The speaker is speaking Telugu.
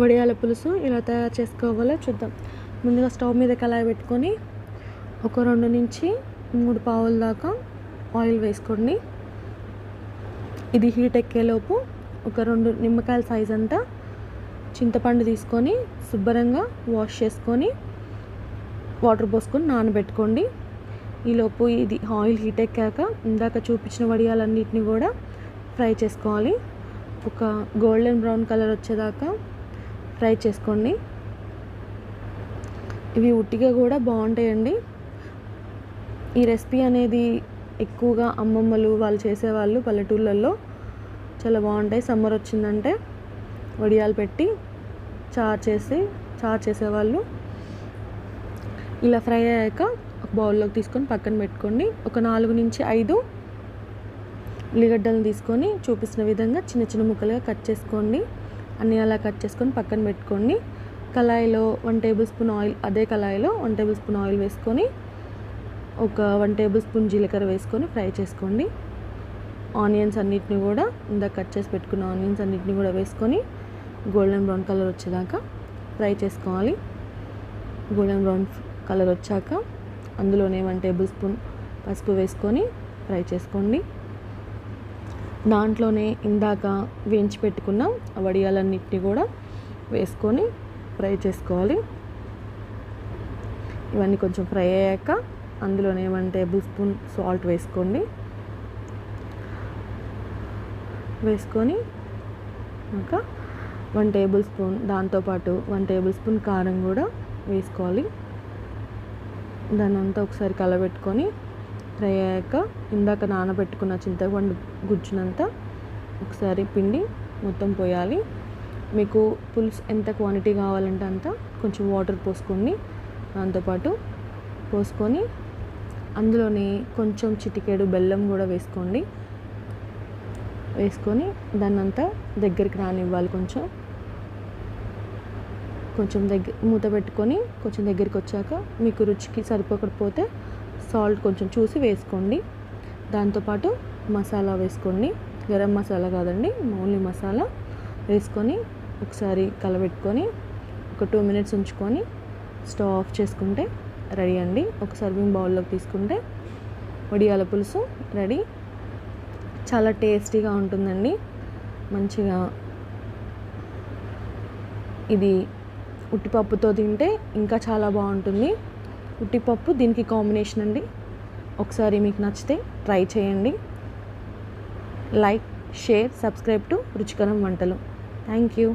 వడియాల పులుసు ఇలా తయారు చేసుకోవాలో చూద్దాం. ముందుగా స్టవ్ మీద కళాయి పెట్టుకొని ఒక రెండు నుంచి మూడు పావుల దాకా ఆయిల్ వేసుకోండి. ఇది హీట్ ఎక్కేలోపు ఒక రెండు నిమ్మకాయల సైజ్ అంతా చింతపండు తీసుకొని శుభ్రంగా వాష్ చేసుకొని వాటర్ పోసుకొని నానబెట్టుకోండి. ఈలోపు ఇది ఆయిల్ హీట్ ఎక్కాక ఇందాక చూపించిన వడియాలన్నిటిని కూడా ఫ్రై చేసుకోవాలి. ఒక గోల్డెన్ బ్రౌన్ కలర్ వచ్చేదాకా ఫ్రై చేసుకోండి. ఇవి ఉట్టిగా కూడా బాగుంటాయండి. ఈ రెసిపీ అనేది ఎక్కువగా అమ్మమ్మలు వాళ్ళు చేసేవాళ్ళు పల్లెటూళ్ళల్లో చాలా బాగుంటాయి. సమ్మర్ వచ్చిందంటే వడియాలు పెట్టి చార్ చేసి చార్ చేసేవాళ్ళు. ఇలా ఫ్రై అయ్యాక ఒక బౌల్లోకి తీసుకొని పక్కన పెట్టుకోండి. ఒక నాలుగు నుంచి ఐదు ఉల్లిగడ్డలను తీసుకొని చూపిస్తున్న విధంగా చిన్న చిన్న ముక్కలుగా కట్ చేసుకోండి. అన్నీ అలా కట్ చేసుకొని పక్కన పెట్టుకోండి. కళాయిలో వన్ టేబుల్ స్పూన్ ఆయిల్ అదే కళాయిలో వన్ టేబుల్ స్పూన్ ఆయిల్ వేసుకొని ఒక వన్ టేబుల్ స్పూన్ జీలకర్ర వేసుకొని ఫ్రై చేసుకోండి. ఆనియన్స్ అన్నిటిని కూడా ఇందాక కట్ చేసి పెట్టుకున్న ఆనియన్స్ అన్నిటిని కూడా వేసుకొని గోల్డెన్ బ్రౌన్ కలర్ వచ్చేదాకా ఫ్రై చేసుకోవాలి. గోల్డెన్ బ్రౌన్ కలర్ వచ్చాక అందులోనే వన్ టేబుల్ స్పూన్ పసుపు వేసుకొని ఫ్రై చేసుకోండి. దాంట్లోనే ఇందాక వేయించి పెట్టుకున్న. వడియాలన్నిటిని కూడా వేసుకొని ఫ్రై చేసుకోవాలి. ఇవన్నీ కొంచెం ఫ్రై అయ్యాక అందులోనే వన్ టేబుల్ స్పూన్ సాల్ట్ వేసుకోండి. వేసుకొని ఇంకా వన్ టేబుల్ స్పూన్ దాంతోపాటు వన్ టేబుల్ స్పూన్ కారం కూడా వేసుకోవాలి. దాన్ని అంతా ఒకసారి కలబెట్టుకొని ఫ్రై అయ్యాక ఇందాక నానబెట్టుకున్న చింతపండు గుజ్జునంతా ఒకసారి పిండి మొత్తం పోయాలి. మీకు పులుసు ఎంత క్వాంటిటీ కావాలంటే అంత కొంచెం వాటర్ పోసుకోండి. దాంతోపాటు పోసుకొని అందులోనే కొంచెం చిటికేడు బెల్లం కూడా వేసుకోండి. వేసుకొని దాన్నంతా దగ్గరికి రానివ్వాలి కొంచెం. కొంచెం దగ్గర మూత పెట్టుకొని కొంచెం దగ్గరికి వచ్చాక మీకు రుచికి సరిపోకపోతే సాల్ట్ కొంచెం చూసి వేసుకోండి. దాంతోపాటు మసాలా వేసుకోండి. గరం మసాలా కాదండి ఓన్లీ మసాలా వేసుకొని ఒకసారి కలబెట్టుకొని ఒక టూ మినిట్స్ ఉంచుకొని స్టవ్ ఆఫ్ చేసుకుంటే రెడీ అండి. ఒక సర్వింగ్ బౌల్లోకి తీసుకుంటే వడియాల పులుసు రెడీ. చాలా టేస్టీగా ఉంటుందండి. మంచిగా ఇది ఉట్టిపప్పుతో తింటే ఇంకా చాలా బాగుంటుంది. ఉట్టిపప్పు దీనికి కాంబినేషన్ అండి. ఒకసారి మీకు నచ్చితే ట్రై చేయండి. లైక్ షేర్ సబ్స్క్రైబ్ టు రుచికరం వంటలు. Thank you.